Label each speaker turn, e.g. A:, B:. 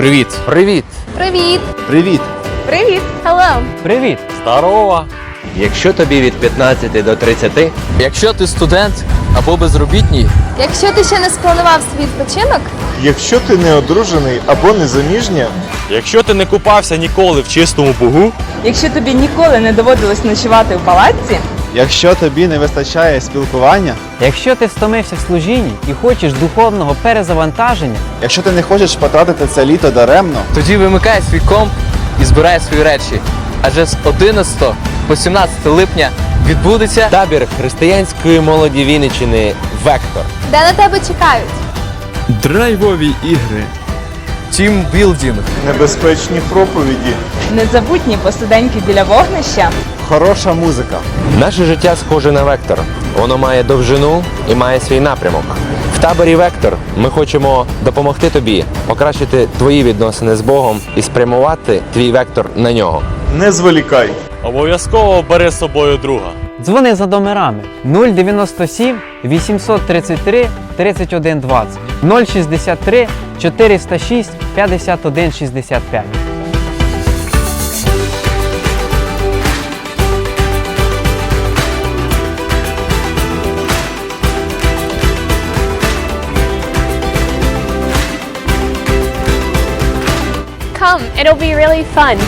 A: Привіт.
B: Привіт!
C: Привіт!
D: Привіт!
C: Привіт! Hello!
E: Привіт!
A: Здорова.
B: Якщо тобі від 15 до 30,
A: Якщо ти студент або безробітний,
C: Якщо ти ще не спланував свій відпочинок,
D: Якщо ти не одружений або не заміжня,
F: Якщо ти не купався ніколи в чистому бугу,
G: Якщо тобі ніколи не доводилось ночувати в палаці,
D: якщо тобі не вистачає спілкування,
E: Якщо ти стомився в служінні і хочеш духовного перезавантаження,
D: якщо ти не хочеш потратити це літо даремно,
A: тоді вимикай свій комп і збирай свої речі. Адже з 11 по 17 липня відбудеться
B: табір християнської молоді Вінниччини Вектор.
C: де на тебе чекають?
H: Драйвові ігри.
A: тімбілдінг,
D: небезпечні проповіді,
G: незабутні посиденьки біля вогнища,
D: хороша музика.
B: Наше життя схоже на вектор. Воно має довжину і має свій напрямок. В таборі Вектор ми хочемо допомогти тобі покращити твої відносини з Богом і спрямувати твій вектор на нього.
D: Не зволікай.
F: обов'язково бери з собою друга.
E: дзвони за номерами 097 833 31 20 063 406 51
I: Come, it'll be really fun.